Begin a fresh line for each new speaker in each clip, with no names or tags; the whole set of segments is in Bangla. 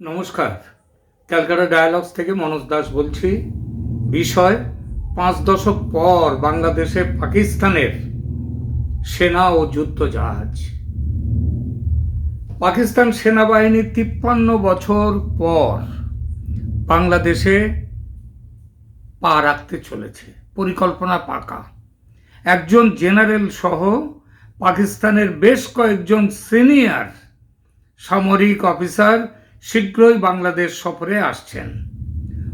নমস্কার। ক্যালকাটা ডায়ালগস থেকে মনোজ দাস বলছি। বিষয়, পাঁচ দশক পর বাংলাদেশে পাকিস্তানের সেনা ও যুদ্ধ জাহাজ। পাকিস্তান সেনাবাহিনী তিপ্পান্ন বছর পর বাংলাদেশে পা রাখতে চলেছে। পরিকল্পনা পাকা। একজন জেনারেল সহ পাকিস্তানের বেশ কয়েকজন সিনিয়র সামরিক অফিসার শীঘ্রই বাংলাদেশ সফরে আসছেন।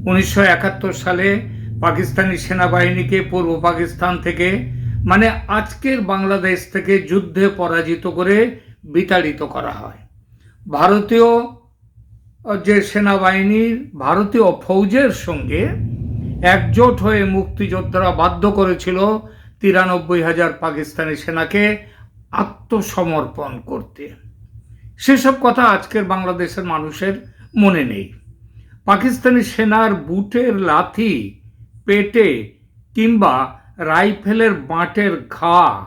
উনিশশো একাত্তর সালে পাকিস্তানি সেনাবাহিনীকে পূর্ব পাকিস্তান থেকে মানে আজকের বাংলাদেশ থেকে যুদ্ধে পরাজিত করে বিতাড়িত করা হয়। ভারতীয় যে সেনাবাহিনীর ভারতীয় ফৌজের সঙ্গে একজোট হয়ে মুক্তিযোদ্ধারা বাধ্য করেছিল তিরানব্বই হাজার পাকিস্তানি সেনাকে আত্মসমর্পণ করতে। সেসব কথা আজকের বাংলাদেশের মানুষের মনে নেই। পাকিস্তানি সেনার বুটের লাথি, পেটে কিংবা রাইফেলের বাঁটের ঘা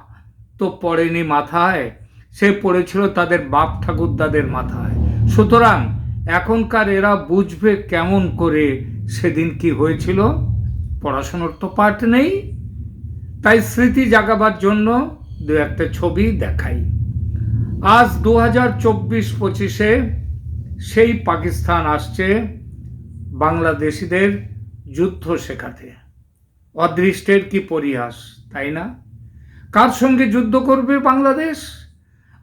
তো পড়েনি মাথায়, সে পড়েছিল তাদের বাপ ঠাকুরদাদের মাথায়। সুতরাং এখনকার এরা বুঝবে কেমন করে সেদিন কি হয়েছিল। পড়াশোনার তো পাঠ নেই। তাই স্মৃতি জাগাবার জন্য দু একটা ছবি দেখাই। আজ দু হাজার চব্বিশ পঁচিশে সেই পাকিস্তান আসছে বাংলাদেশিদের যুদ্ধ শেখাতে। অদৃষ্টের কি পরিহাস, তাই না? কার সঙ্গে যুদ্ধ করবে বাংলাদেশ?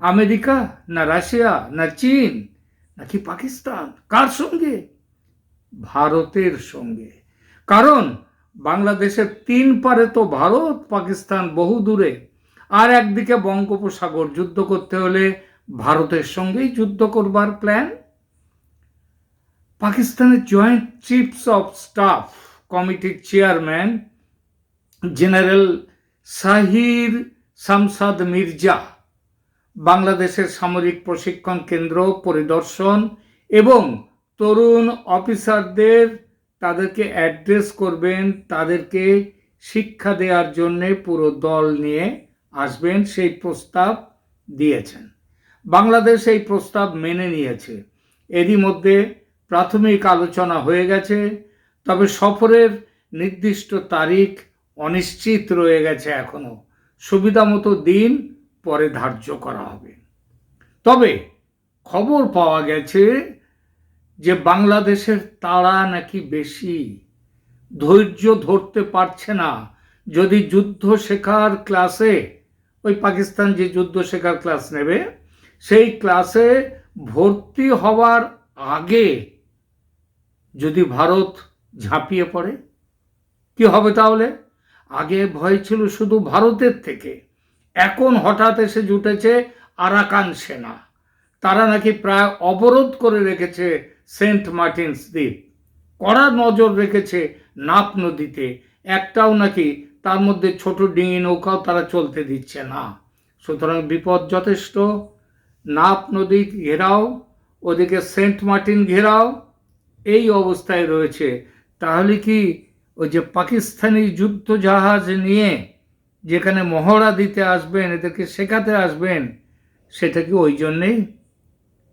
আমেরিকা না রাশিয়া না চীন নাকি পাকিস্তান? কার সঙ্গে? ভারতের সঙ্গে। কারণ বাংলাদেশের তিন পারে তো ভারত, পাকিস্তান বহু দূরে আর একদিকে বঙ্গোপসাগর যুদ্ধ করতে হলে ভারতের সঙ্গেই যুদ্ধ করবার প্ল্যান পাকিস্তানের জয়েন্ট চিফস অফ স্টাফ কমিটির চেয়ারম্যান জেনারেল সাহির সামসাদ মির্জা বাংলাদেশের সামরিক প্রশিক্ষণ কেন্দ্র পরিদর্শন এবং তরুণ অফিসারদের তাদেরকে অ্যাড্রেস করবেন, তাদেরকে শিক্ষা দেওয়ার জন্যে পুরো দল নিয়ে আসবেন, সেই প্রস্তাব দিয়েছেন। বাংলাদেশ এই প্রস্তাব মেনে নিয়েছে। এরই মধ্যে প্রাথমিক আলোচনা হয়ে গেছে, তবে সফরের নির্দিষ্ট তারিখ অনিশ্চিত রয়ে গেছে এখনও। সুবিধা মতো দিন পরে ধার্য করা হবে। তবে খবর পাওয়া গেছে যে বাংলাদেশের তাড়া নাকি বেশি ধৈর্য ধরতে পারছে না। যদি যুদ্ধ শেখার ক্লাসে ওই পাকিস্তান যে যুদ্ধ শেখার ক্লাস নেবে, সেই ক্লাসে ভর্তি হওয়ার আগে যদি ভারত ঝাঁপিয়ে পড়ে, কি হবে তাহলে? আগে ভয় ছিল শুধু ভারতের থেকে। এখন হঠাৎ এসে জুটেছে আরাকান সেনা। তারা নাকি প্রায় অবরোধ করে রেখেছে সেন্ট মার্টিনস দ্বীপ। কড়া নজর রেখেছে নাপ নদীতে। একটাও নাকি তার মধ্যে ছোট ডিঙি নৌকাও তারা চলতে দিচ্ছে না। সুতরাং বিপদ যথেষ্ট। নাপ নদী ঘেরাও, ওদিকে সেন্ট মার্টিন ঘেরাও, এই অবস্থায় রয়েছে। তাহলে কি ওই যে পাকিস্তানি যুদ্ধ জাহাজ নিয়ে যেখানে মহড়া দিতে আসবেন, এদেরকে শেখাতে আসবেন, সেটা কি ওই জন্যেই?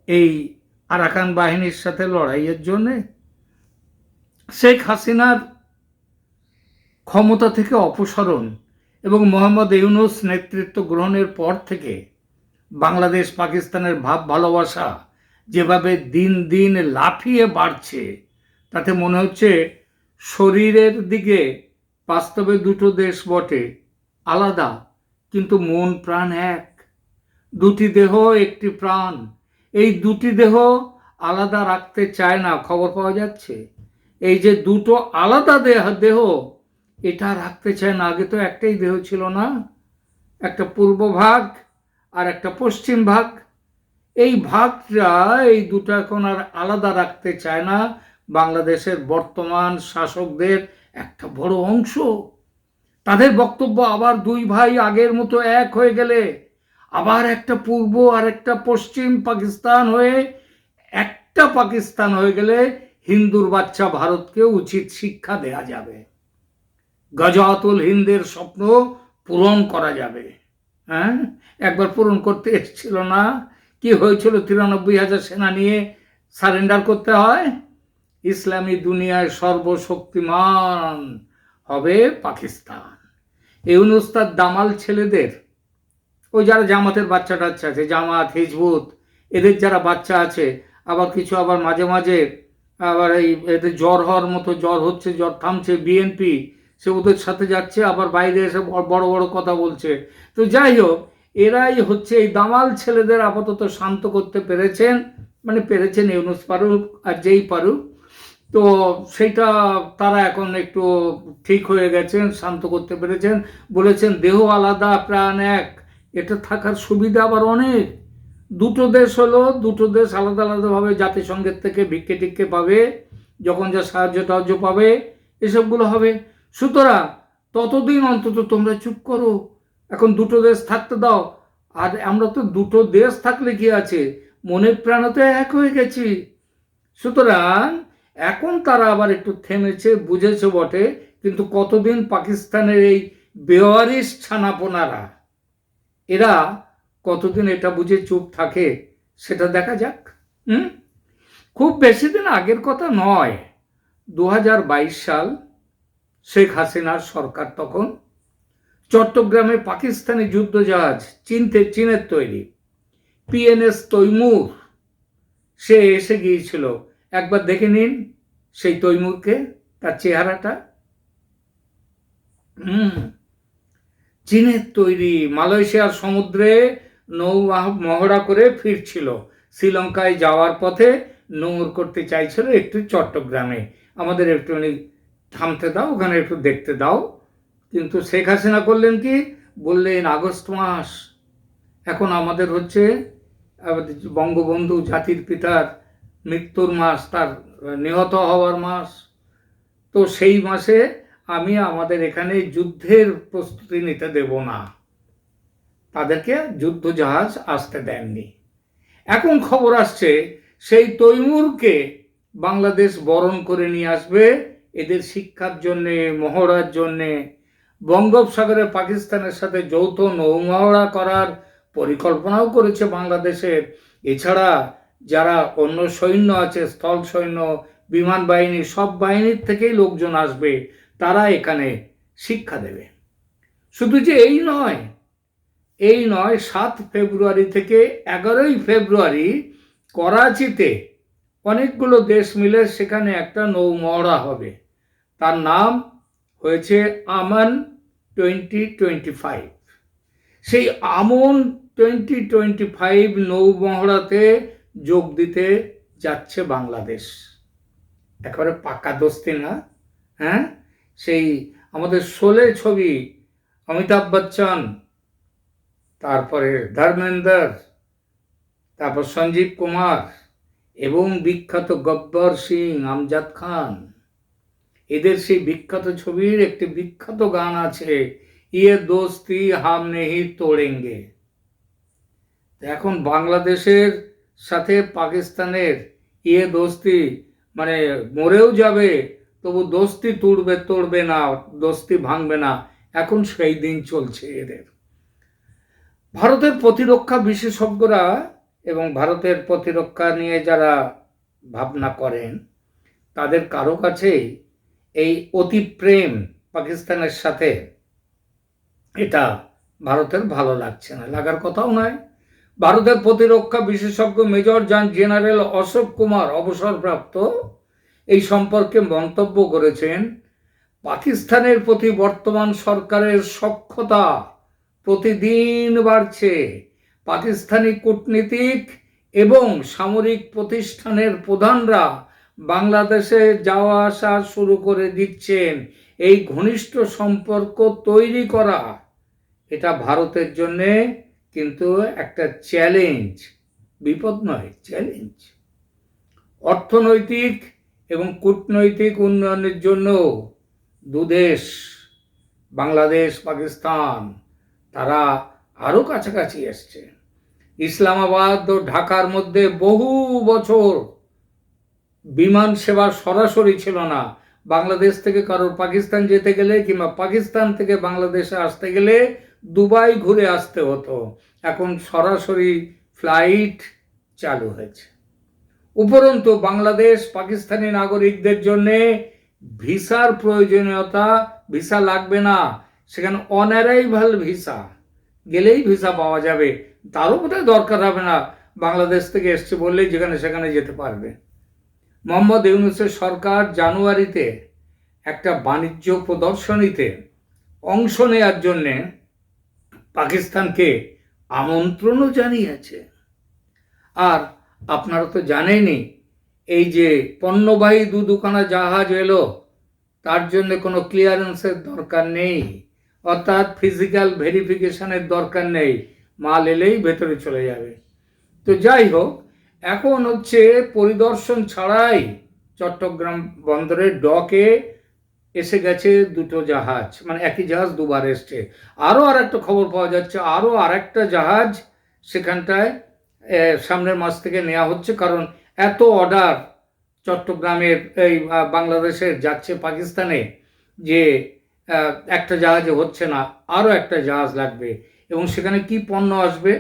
এই আরাকান বাহিনীর সাথে লড়াইয়ের জন্যে? শেখ হাসিনার ক্ষমতা থেকে অপসারণ এবং মোহাম্মদ ইউনুস নেতৃত্ব গ্রহণের পর থেকে বাংলাদেশ পাকিস্তানের ভাব ভালোবাসা যেভাবে দিন দিন লাফিয়ে বাড়ছে, তাতে মনে হচ্ছে শরীরের দিকে বাস্তবে দুটো দেশ বটে, আলাদা কিন্তু মন প্রাণ এক। দুটি দেহ, একটি প্রাণ, এই দুটি দেহ আলাদা রাখতে চায় না, খবর পাওয়া যাচ্ছে। এই যে দুটো আলাদা দেহ দেহ এটা রাখতে চায় না। আগে তো একটাই দেহ ছিল না, একটা পূর্ব ভাগ আর একটা পশ্চিম ভাগ। এই ভাগটা, এই দুটো এখন আর আলাদা রাখতে চায় না। বাংলাদেশের বর্তমান শাসকদের একটা বড় অংশ। তাদের বক্তব্য আবার দুই ভাই আগের মতো এক হয়ে গেলে, আবার একটা পূর্ব আর একটা পশ্চিম পাকিস্তান হয়ে একটা পাকিস্তান হয়ে গেলে হিন্দুর বাচ্চা ভারতকে উচিত শিক্ষা দেয়া যাবে। গজাতুল হিন্দের স্বপ্ন পূরণ করা যাবে। হ্যাঁ? একবার পূরণ করতে এসেছিল না। কি হয়েছিল তিরানব্বই হাজার সেনা নিয়ে সারেন্ডার করতে হয়? ইসলামী দুনিয়ায় সর্বশক্তিমান হবে পাকিস্তান। এই দামাল ছেলেদের ওই যারা জামাতের বাচ্চা টাচ্চা আছে, জামাত, হিজবুত, এদের যারা বাচ্চা আছে, আবার কিছু আবার মাঝে মাঝে আবার এই এদের জ্বর হওয়ার মতো জ্বর হচ্ছে, জ্বর থামছে, বিএনপি সে ওদের সাথে যাচ্ছে, আবার বাইরে এসে বড় বড় কথা বলছে। তো যাই হোক, এরাই হচ্ছে এই দামাল ছেলেদের আপাতত শান্ত করতে পেরেছেন মানে পেরেছেন ইউনুস পারুক আর যেই পারুক তো সেইটা তারা এখন একটু ঠিক হয়ে গেছেন, শান্ত করতে পেরেছেন। বলেছেন, দেহ আলাদা, প্রাণ এক। এটা থাকার সুবিধা আবার অনেক। দুটো দেশ হলো, দুটো দেশ আলাদা আলাদাভাবে জাতিসংঘের থেকে ভিক্ষে টিক্ষে পাবে, যখন যা সাহায্য টাহায্য পাবে, এসবগুলো হবে। সুতরাং ততদিন অন্তত তোমরা চুপ করো, এখন দুটো দেশ থাকতে দাও। আর আমরা তো দুটো দেশ থাকলে কি আছে? মনে প্রাণ তো এক হয়ে গেছি। সুতরাং এখন তারা আবার একটু থেমেছে, বুঝেছে বটে, কিন্তু কতদিন পাকিস্তানের এই বেওয়ারিস ছানাপোনারা? এরা কতদিন এটা বুঝে চুপ থাকে, সেটা দেখা যাক। হুম? খুব বেশি দিন আগের কথা নয়। দু সাল শেখ হাসিনার সরকার তখন চট্টগ্রামে পাকিস্তানি যুদ্ধজাহাজ চিনতে, চীনের তৈরি পিএনএস তৈমুর। সে এসে গিয়েছিল। একবার দেখে নিন সেই তৈমুরকে, তার চেহারাটা। হুম। চীনের তৈরি মালয়েশিয়ার সমুদ্রে নৌ মহড়া করে ফিরছিল। শ্রীলঙ্কায় যাওয়ার পথে নোংর করতে চাইছিল একটু চট্টগ্রামে। আমাদের একটুখানি থামতে দাও, ওখানে একটু দেখতে দাও। কিন্তু শেখ হাসিনা করলেন কি? বললেন, আগস্ট মাস, এখন আমাদের হচ্ছে বঙ্গবন্ধু জাতির পিতার মৃত্যুর মাস, তার নিহত হওয়ার মাস। তো সেই মাসে আমি আমাদের এখানে যুদ্ধের প্রস্তুতি নিতে দেব না। তাদেরকে যুদ্ধ জাহাজ আসতে দেননি। এখন খবর আসছে, সেই তৈমুরকে বাংলাদেশ বরণ করে নিয়ে আসবে এদের শিক্ষার জন্যে, মহড়ার জন্যে, বঙ্গোপসাগরে পাকিস্তানের সাথে যৌথ নৌমহড়া করার পরিকল্পনাও করেছে বাংলাদেশের এছাড়া যারা অন্য সৈন্য আছে, স্থল সৈন্য, বিমান বাহিনী, সব বাহিনীর থেকেই লোকজন আসবে, তারা এখানে শিক্ষা দেবে। শুধু যে এই নয় এই নয়, সাত ফেব্রুয়ারি থেকে এগারোই ফেব্রুয়ারি করাচিতে অনেকগুলো দেশ মিলে সেখানে একটা নৌ মহড়া হবে। তার নাম হয়েছে আমন টোয়েন্টি টোয়েন্টি ফাইভ সেই আমন টোয়েন্টি টোয়েন্টি ফাইভ নৌ মহড়াতে যোগ দিতে যাচ্ছে বাংলাদেশ। একেবারে পাকা দোস্তি না হ্যাঁ? সেই আমাদের শোলে ছবি, অমিতাভ বচ্চন, তারপরে ধর্মেন্দ্র, তারপর সঞ্জীব কুমার এবং বিখ্যাত গব্বর সিং, আমজাদ খান। এদের সেই বিখ্যাত ছবির একটি বিখ্যাত গান আছে ইয়ে দোস্তি হাম নেহি তোড়েঙ্গে। এখন বাংলাদেশের সাথে পাকিস্তানের ইয়ে দোস্তি মানে মরেও যাবে, তবু দোস্তি তুড়বে, তোড়বে না, দোস্তি ভাঙবে না। এখন সেই দিন চলছে এদের। ভারতের প্রতিরক্ষা বিশেষজ্ঞরা এবং ভারতের প্রতিরক্ষা নিয়ে যারা ভাবনা করেন, তাদের কারও কাছেই এই অতি প্রেম পাকিস্তানের সাথে এটা ভারতের ভালো লাগছে না। লাগার কথাও নয় ভারতের প্রতিরক্ষা বিশেষজ্ঞ মেজর জান জেনারেল অশোক কুমার অবসরপ্রাপ্ত এই সম্পর্কে মন্তব্য করেছেন, পাকিস্তানের প্রতি বর্তমান সরকারের সক্ষতা প্রতিদিন বাড়ছে। পাকিস্তানি কূটনীতিক এবং সামরিক প্রতিষ্ঠানের প্রধানরা বাংলাদেশে যাওয়া আসা শুরু করে দিচ্ছেন। এই ঘনিষ্ঠ সম্পর্ক তৈরি করা, এটা ভারতের জন্যে কিন্তু একটা চ্যালেঞ্জ, বিপদ নয়, চ্যালেঞ্জ। অর্থনৈতিক এবং কূটনৈতিক উন্নয়নের জন্য দুদেশ, বাংলাদেশ, পাকিস্তান, তারা আরও কাছাকাছি এসছে। ইসলামাবাদ ও ঢাকার মধ্যে বহু বছর বিমান সেবা সরাসরি ছিল না। বাংলাদেশ থেকে কারোর পাকিস্তান যেতে গেলে কিংবা পাকিস্তান থেকে বাংলাদেশে আসতে গেলে দুবাই ঘুরে আসতে হতো। এখন সরাসরি ফ্লাইট চালু হয়েছে। উপরন্তু বাংলাদেশ পাকিস্তানি নাগরিকদের জন্য ভিসার প্রয়োজনীয়তা, ভিসা লাগবে না। সেখানে অনারাইভাল ভিসা, গেলেই ভিসা পাওয়া যাবে। তারও বোধহয় দরকার হবে না। বাংলাদেশ থেকে এসছে বললেই যেখানে সেখানে যেতে পারবে। মোহাম্মদ ইউনুসের সরকার জানুয়ারিতে একটা বাণিজ্য প্রদর্শনীতে অংশ নেয়ার জন্যে পাকিস্তানকে আমন্ত্রণও জানিয়েছে। আর আপনারা তো জানেনই, এই যে পণ্যবাহী দু দুখানা জাহাজ এলো, তার জন্য কোনো ক্লিয়ারেন্সের দরকার নেই। অর্থাৎ ফিজিক্যাল ভেরিফিকেশনের দরকার নেই, মাল এলেই ভেতরে চলে যাবে। তো যাই হোক এখন হচ্ছে পরিদর্শন ছাড়াই চট্টগ্রাম বন্দরের ডকে এসে গেছে দুটো জাহাজ মানে একই জাহাজ দুবার এসছে। আরও আর একটা খবর পাওয়া যাচ্ছে, আরও আর একটা জাহাজ সেখানটায় সামনের মাস থেকে নেওয়া হচ্ছে, কারণ এত অর্ডার চট্টগ্রামের এই বাংলাদেশের যাচ্ছে পাকিস্তানে যে একটা জাহাজে হচ্ছে না, আরও একটা জাহাজ লাগবে। এবং সেখানে কি পণ্য আসবে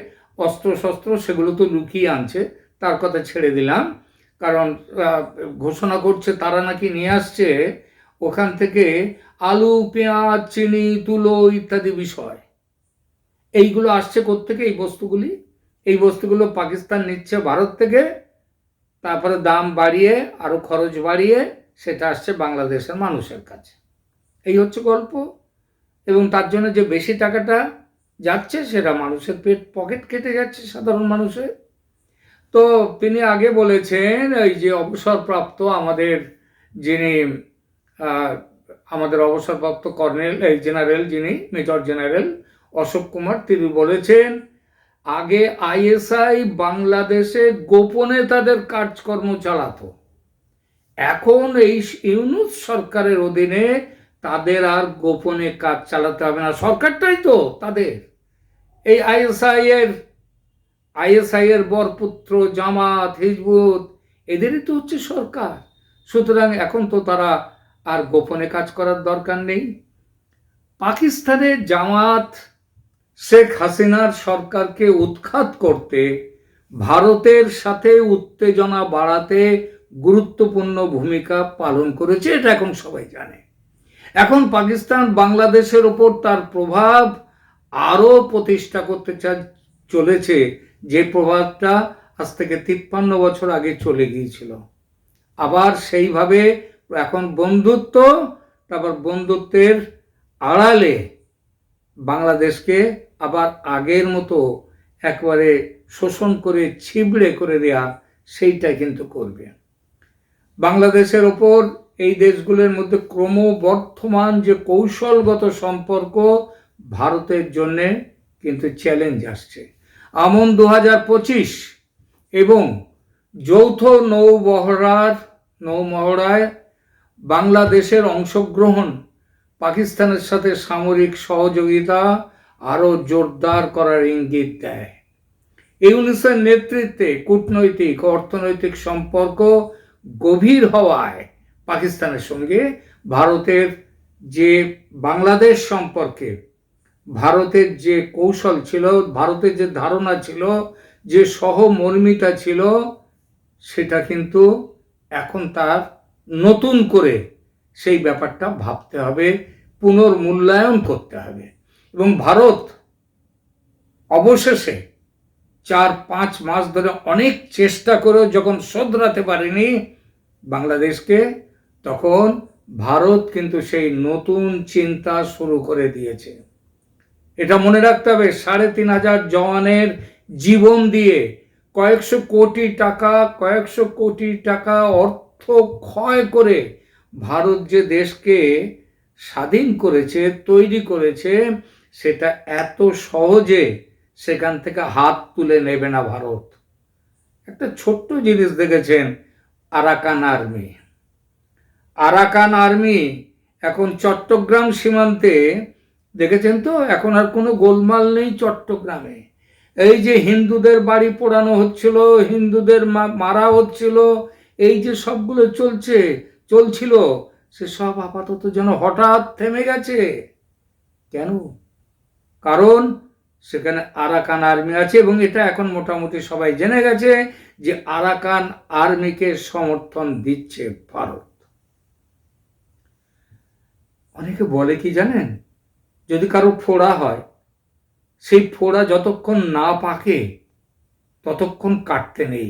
অস্ত্র শস্ত্র সেগুলো তো লুকিয়ে আনছে। তার কথা ছেড়ে দিলাম। কারণ ঘোষণা করছে তারা নাকি নিয়ে আসছে ওখান থেকে আলু, পেঁয়াজ, চিনি, তুলো ইত্যাদি বিষয়। এইগুলো আসছে কোত্থেকে এই বস্তুগুলি? এই বস্তুগুলো পাকিস্তান নিচ্ছে ভারত থেকে। তারপরে দাম বাড়িয়ে আরও খরচ বাড়িয়ে সেটা আসছে বাংলাদেশের মানুষের কাছে। এই হচ্ছে গল্প। এবং তার জন্য যে বেশি টাকাটা যাচ্ছে সেটা মানুষের পেট, পকেট কেটে যাচ্ছে সাধারণ মানুষের। তো তিনি আগে বলেছেন, এই যে অবসরপ্রাপ্ত আমাদের যিনি আমাদের অবসরপ্রাপ্ত কর্নেল, এই জেনারেল যিনি, মেজর জেনারেল অশোক কুমার, তিনি বলেছেন, আগে আইএসআই বাংলাদেশে গোপনে তাদের কাজকর্ম চালাতো। এখন এই ইউনুস সরকারের অধীনে তাদের আর গোপনে কাজ চালাতে হবে না। সরকারটাই তো তাদের। এই আইএসআই এর আইএসআই এর বরপুত্র জামাত, হিজবুত, এদেরই তো হচ্ছে সরকার। সুতরাং এখন তো তারা আর গোপনে কাজ করার দরকার নেই। পাকিস্তানের জামাত শেখ হাসিনার সরকারকে উৎখাত করতে, ভারতের সাথে উত্তেজনা বাড়াতে গুরুত্বপূর্ণ ভূমিকা পালন করেছে, এটা এখন সবাই জানে। এখন পাকিস্তান বাংলাদেশের ওপর তার প্রভাব আরও প্রতিষ্ঠা করতে চলেছে যে প্রভাবটা আজ থেকে তিপ্পান্ন বছর আগে চলে গিয়েছিল। আবার সেইভাবে এখন বন্ধুত্ব, তারপর বন্ধুত্বের আড়ালে বাংলাদেশকে আবার আগের মতো একবারে শোষণ করে, ছিবড়ে করে দেয়া সেইটা কিন্তু করবে। বাংলাদেশের ওপর এই দেশগুলোর মধ্যে ক্রমবর্ধমান যে কৌশলগত সম্পর্ক, ভারতের জন্যে কিন্তু চ্যালেঞ্জ আসছে। আমন দু পঁচিশ এবং যৌথ নৌবহরার, নৌমহড়ায় বাংলাদেশের অংশগ্রহণ, পাকিস্তানের সাথে সামরিক সহযোগিতা আরও জোরদার করার ইঙ্গিত দেয়। ইউনিসের নেতৃত্বে কূটনৈতিক, অর্থনৈতিক সম্পর্ক গভীর হওয়ায় পাকিস্তানের সঙ্গে ভারতের যে বাংলাদেশ সম্পর্কে ভারতের যে কৌশল ছিল, ভারতের যে ধারণা ছিল, যে সহমর্মিতা ছিল, সেটা কিন্তু এখন তার নতুন করে সেই ব্যাপারটা ভাবতে হবে, পুনর্মূল্যায়ন করতে হবে। এবং ভারত অবশেষে চার পাঁচ মাস ধরে অনেক চেষ্টা করেও যখন শোধরাতে পারেনি বাংলাদেশকে, তখন ভারত কিন্তু সেই নতুন চিন্তা শুরু করে দিয়েছে। এটা মনে রাখতে হবে, সাড়ে তিন হাজার জওয়ানের জীবন দিয়ে কয়েকশো কোটি টাকা, কয়েকশো কোটি টাকা অর্থ ক্ষয় করে ভারত যে দেশকে স্বাধীন করেছে, তৈরি করেছে, সেটা এত সহজে সেখান থেকে হাত তুলে নেবে না ভারত। একটা ছোট্ট জিনিস দেখেছেন, আরাকান আর্মি। আরাকান আর্মি এখন চট্টগ্রাম সীমান্তে দেখেছেন তো? এখন আর কোনো গোলমাল নেই চট্টগ্রামে। এই যে হিন্দুদের বাড়ি পোড়ানো হচ্ছিল, হিন্দুদের মারা হচ্ছিল, এই যে সবগুলো চলছে, চলছিল, সে সব আপাতত যেন হঠাৎ থেমে গেছে। কেন? কারণ সেখানে আরাকান আর্মি আছে এবং এটা এখন মোটামুটি সবাই জেনে গেছে যে আরাকান আর্মিকে সমর্থন দিচ্ছে ভারত। অনেকে বলে কি জানেন? যদি কারও ফোড়া হয়, সেই ফোড়া যতক্ষণ না পাকে, ততক্ষণ কাটতে নেই।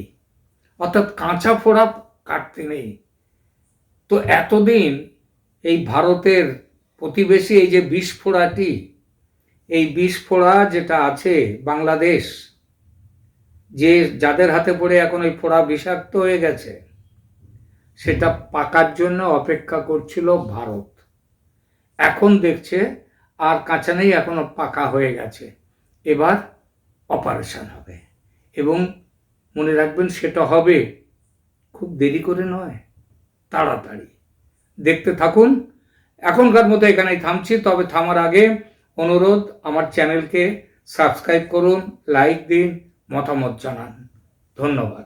অর্থাৎ কাঁচা ফোড়া কাটতে নেই। তো এতদিন এই ভারতের প্রতিবেশী এই যে বিস্ফোড়াটি এই বিস্ফোড়া যেটা আছে বাংলাদেশ, যে যাদের হাতে পড়ে এখন ওই ফোড়া বিষাক্ত হয়ে গেছে, সেটা পাকার জন্য অপেক্ষা করছিল ভারত। এখন দেখছে আর কাঁচা নেই, এখনও পাকা হয়ে গেছে। এবার অপারেশন হবে। এবং মনে রাখবেন, সেটা হবে খুব দেরি করে নয়, তাড়াতাড়ি। দেখতে থাকুন, এখনকার মতো এখানেই থামছি। তবে থামার আগে অনুরোধ, আমার চ্যানেলকে সাবস্ক্রাইব করুন, লাইক দিন, মতামত জানান। ধন্যবাদ।